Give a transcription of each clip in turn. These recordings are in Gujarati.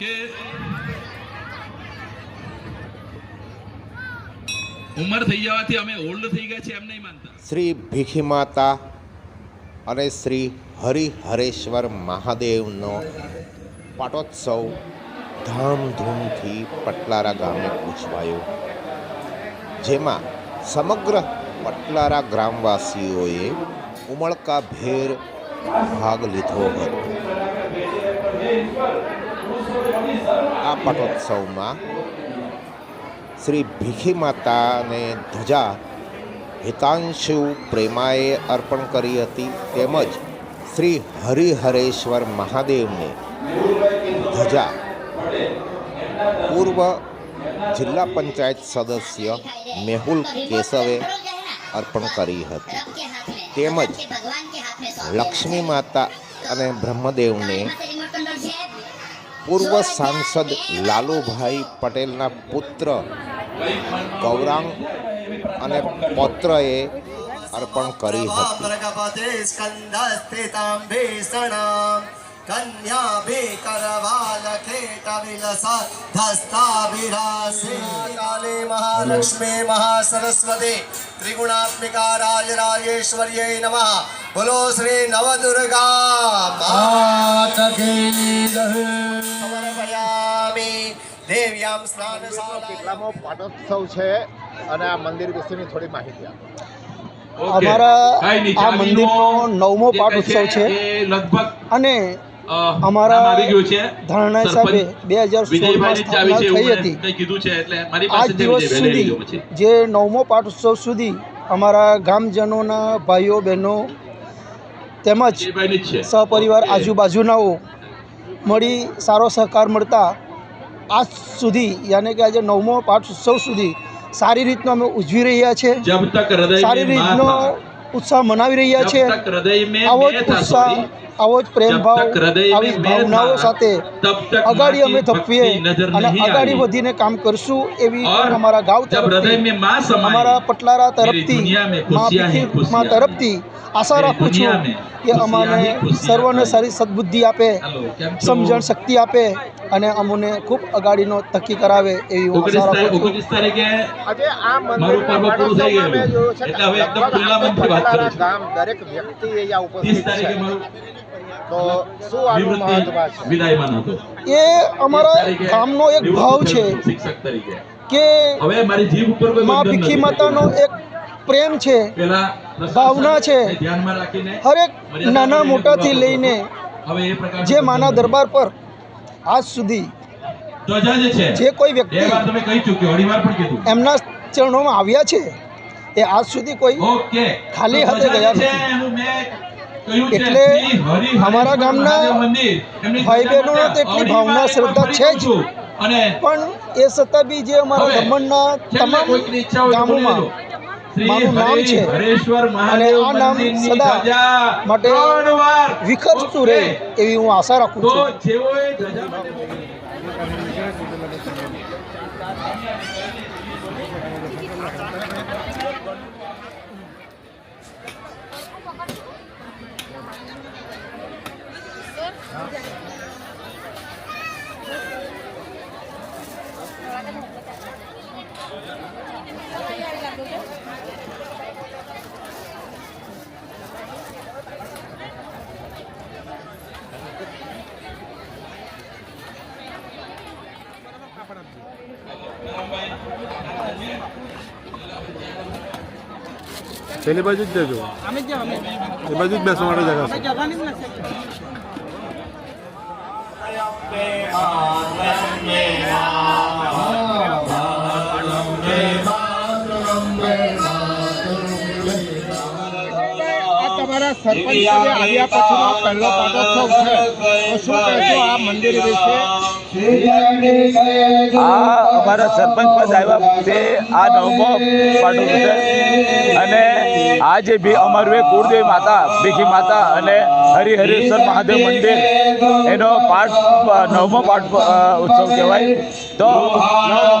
કે ઉંમર થઈ જવાથી અમે ઓલ્ડ થઈ ગયા છે એમ નહીં માનતા. શ્રી ભીખી માતા અને શ્રી હરિહરેશ્વર મહાદેવનો પાટોત્સવ ધામધૂમથી પટલારા ગામે ઉજવાયો. જેમાં સમગ્ર પટલારા ગ્રામવાસીઓએ ઉમળકાભેર ભાગ લીધો હતો. આ પાટોત્સવમાં શ્રી ભીખી માતાને ધજા હિતાંશુ પ્રેમાએ અર્પણ કરી હતી તેમજ શ્રી હરિહરેશ્વર મહાદેવને ધજા પૂર્વ જિલ્લા પંચાયત સદસ્ય મેહુલ કેશવે અર્પણ કરી હતી તેમજ લક્ષ્મી માતા અને બ્રહ્મદેવને પૂર્વ સાંસદ લાલુભાઈ પટેલના પુત્ર ગૌરાંગ અને પૌત્રએ અર્પણ કરી હતી ભગવતે સ્કંદસ્થિતાં ભીષણાં કન્યાભે કરવાલખેટ વિલસા ધસ્તાભિરાસે કાલે મહાલક્ષ્મી મહાસરસ્વતી ત્રિગુણાત્મિકા રાજરાજેશ્વર્યે નમઃ બોલો શ્રી નવદુર્ગા માત કી જય. દેવ્યામ સ્નાન કેટલામો પાટોત્સવ છે અને આ મંદિર વિશેની થોડી માહિતી આપો. અમારા આ મંદિરનો નવમો જે ઉત્સવ છે. અને અમારા નામ આવી ગયું છે. ધારણા હિસાબે બે હજાર સોળમાં સ્થાપના થઈ હતી. કંઈ કીધું છે એટલે મારી આજ દિવસ સુધી જે નવમો પાઠ ઉત્સવ સુધી અમારા ગામજનોના ભાઈઓ બહેનો તેમજ સહપરિવાર આજુબાજુનાઓ મળી સારો સહકાર મળતા આજ સુધી યાને કે આજે નવમો પાઠ ઉત્સવ સુધી સારી રીતનો અમે ઉજવી રહ્યા છે. જબ તક હૃદય સારી રીતનો ઉત્સાહ મનાવી રહ્યા છે. આવો જ ઉત્સાહ આવો જ પ્રેમ ભાવ આવી ભાવનાઓ સાથે અગાડી અમે ધપવીએ અને અગાડી વધીને કામ કરશું એવી અમારા ગાંવ તરફથી અમારા પટલારા તરફથી મા તરફથી આશા રાખું છું કે અમારે સર્વને સારી સદબુદ્ધિ આપે સમજણ શક્તિ આપે અને અમને ખૂબ અગાડીનો તકી કરાવે એવી હું આશા રાખું છું. આજે આ. ગામ દરેક વ્યક્તિ અહીંયા ઉપસ્થિત છે. તો શું આનું મહત્વ છે? એ અમારા ગામનો એક ભાવ છે કે હવે મારી જીભ ઉપર કોઈ મા ભીખી માતાનો એક પ્રેમ છે ભાવના છે. હરેક નાના મોટાથી લઈને હવે એ પ્રકારનું જે માના દરબાર પર આજ સુધી જે કોઈ વ્યક્તિ એમના ચરણોમાં આવ્યા છે એ આજ સુધી કોઈ ખાલી હાથે ગયા છે નથી. એટલે અમારા ગામના ભાઈ બહેનોને તો એટલી ભાવના, શ્રદ્ધા છે જ. પણ એ છતાં બી જે અમારા દમણના તમામ ગામોમાં મારું નામ છે. અને આ નામ સદા માટે વિખરતું રહે એવી હું આશા રાખું છું પેલી બાજુ જ દેજો એ બાજુ જ બેસવા માટે જગા છે આ તમારા સરપંચ પદે આવ્યા પછીનો પહેલો પાટોત્સવ છે તો શું કહેશો આ મંદિર વિશે આ અમારા સરપંચ પદ આવ્યા તે આ નવમો પાટો છે. અને આ જે બી અમારું એક કુળદેવી માતા, ભીખી માતા અને હરિહરેશ્વર મહાદેવ મંદિર, એનો પાઠ, નવમો પાઠ ઉત્સવ કહેવાય. તો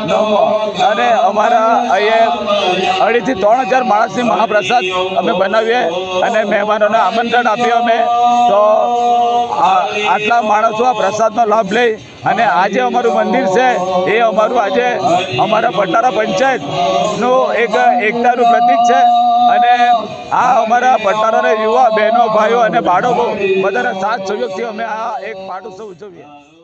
નવમો. અને અમારા અહીંયા અઢીથી ત્રણ હજાર માણસની મહાપ્રસાદ અમે બનાવીએ અને મહેમાનોને આમંત્રણ આપીએ અમે. તો આટલા માણસો આ પ્રસાદનો લાભ લઈ અને આજે અમારું મંદિર છે, એ અમારું આજે અમારા પટારા પંચાયતનું એક એકતાનું પ્રતીક છે. અને આ અમારા પટારાના યુવા બહેનો, ભાઈઓ અને બાળકો બધાના સાથ સહયોગથી અમે આ એક પાટોત્સવ ઉજવીએ.